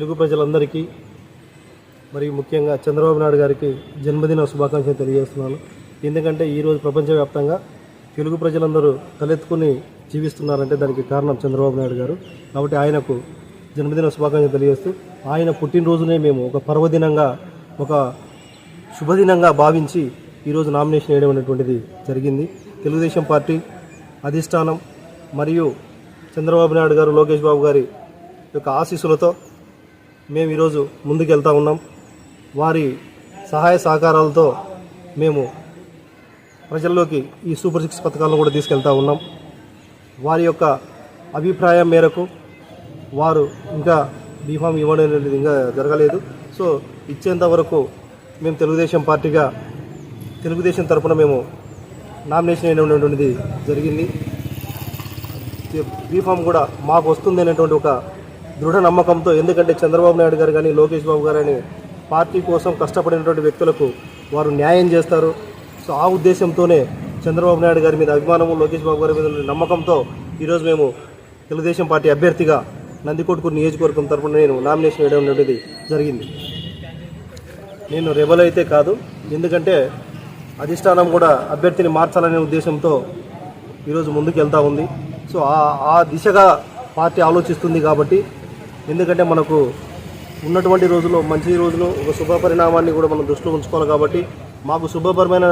తెలుగు ప్రజలందరికీ మరియు ముఖ్యంగా చంద్రబాబు నాయుడు గారికి జన్మదిన శుభాకాంక్షలు తెలియజేస్తున్నాను. ఎందుకంటే ఈరోజు ప్రపంచవ్యాప్తంగా తెలుగు ప్రజలందరూ తలెత్తుకుని జీవిస్తున్నారంటే దానికి కారణం చంద్రబాబు నాయుడు గారు. కాబట్టి ఆయనకు జన్మదిన శుభాకాంక్షలు తెలియజేస్తూ ఆయన పుట్టినరోజునే మేము ఒక పర్వదినంగా ఒక శుభదినంగా భావించి ఈరోజు నామినేషన్ వేయడం అనేటువంటిది జరిగింది. తెలుగుదేశం పార్టీ అధిష్టానం మరియు చంద్రబాబు నాయుడు గారు లోకేష్ బాబు గారి యొక్క ఆశీస్సులతో మేము ఈరోజు ముందుకెళ్తా ఉన్నాం. వారి సహాయ సహకారాలతో మేము ప్రజల్లోకి ఈ సూపర్ సిక్స్ పథకాలను కూడా తీసుకెళ్తా ఉన్నాం. వారి యొక్క అభిప్రాయం మేరకు వారు ఇంకా బీఫామ్ ఇవ్వడం అనేది ఇంకా జరగలేదు. సో ఇచ్చేంత వరకు మేము తెలుగుదేశం పార్టీగా తెలుగుదేశం తరఫున మేము నామినేషన్ అయినటువంటిది జరిగింది. బీఫామ్ కూడా మాకు వస్తుంది అనేటువంటి ఒక దృఢ నమ్మకంతో ఎందుకంటే చంద్రబాబు నాయుడు గారు కానీ లోకేష్ బాబు గారు అని పార్టీ కోసం కష్టపడినటువంటి వ్యక్తులకు వారు న్యాయం చేస్తారు. సో ఆ ఉద్దేశంతోనే చంద్రబాబు నాయుడు గారి మీద అభిమానము లోకేష్ బాబు గారి మీద నమ్మకంతో ఈరోజు మేము తెలుగుదేశం పార్టీ అభ్యర్థిగా నందికొట్కూరు నియోజకవర్గం తరపున నేను నామినేషన్ వేయడం అనేది జరిగింది. నేను రెబల్ అయితే కాదు ఎందుకంటే అధిష్టానం కూడా అభ్యర్థిని మార్చాలనే ఉద్దేశంతో ఈరోజు ముందుకు వెళ్తూ ఉంది. సో ఆ దిశగా పార్టీ ఆలోచిస్తుంది కాబట్టి ఎందుకంటే మనకు ఉన్నటువంటి రోజుల్లో మంచి రోజులు ఒక శుభ పరిణామాన్ని కూడా మనం దృష్టిలో ఉంచుకోవాలి కాబట్టి మాకు శుభపరమైన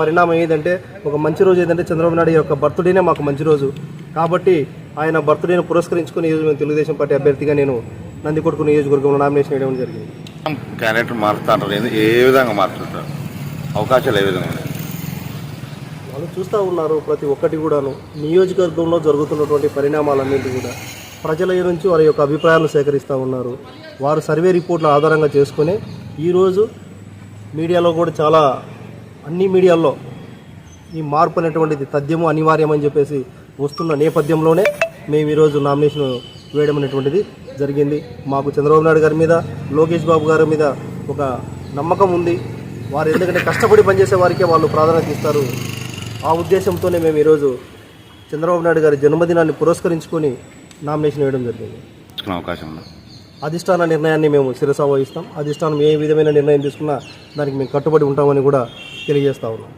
పరిణామం ఏదంటే ఒక మంచి రోజు ఏదంటే చంద్రబాబు నాయుడు యొక్క బర్త్డేనే మాకు మంచి రోజు. కాబట్టి ఆయన బర్త్డేని పురస్కరించుకుని ఈరోజు మేము తెలుగుదేశం పార్టీ అభ్యర్థిగా నేను నందికొట్కు నియోజకవర్గంలో నామినేషన్ వేయడం జరిగింది. క్యారెక్టర్ మారుతా అంటారు. ఏంది? ఏ విధంగా మారుతుంటారు? అవకాశాలు ఏ విధంగా వాళ్ళు చూస్తూ ఉన్నారు ప్రతి ఒక్కటి కూడాను. నియోజకవర్గంలో జరుగుతున్నటువంటి పరిణామాలన్నింటి కూడా. ప్రజల నుంచి వారి యొక్క అభిప్రాయాలను సేకరిస్తూ ఉన్నారు. వారు సర్వే రిపోర్ట్ల ఆధారంగా చేసుకుని ఈరోజు మీడియాలో కూడా చాలా అన్ని మీడియాల్లో ఈ మార్పు అనేటువంటిది తథ్యము అనివార్యం అని చెప్పేసి వస్తున్న నేపథ్యంలోనే మేము ఈరోజు నామినేషన్ వేయడం అనేటువంటిది జరిగింది. మాకు చంద్రబాబు నాయుడు గారి మీద లోకేష్ బాబు గారి మీద ఒక నమ్మకం ఉంది. వారు ఎందుకంటే కష్టపడి పనిచేసే వారికే వాళ్ళు ప్రాధాన్యత ఇస్తారు. ఆ ఉద్దేశంతోనే మేము ఈరోజు చంద్రబాబు నాయుడు గారి జన్మదినాన్ని పురస్కరించుకొని నామినేషన్ వేయడం జరిగింది. అవకాశం ఉందా? అధిష్టాన నిర్ణయాన్ని మేము శిరస వహిస్తాం అధిష్టానం ఏ విధమైన నిర్ణయం తీసుకున్నా దానికి మేము కట్టుబడి ఉంటామని కూడా తెలియజేస్తా ఉన్నాం.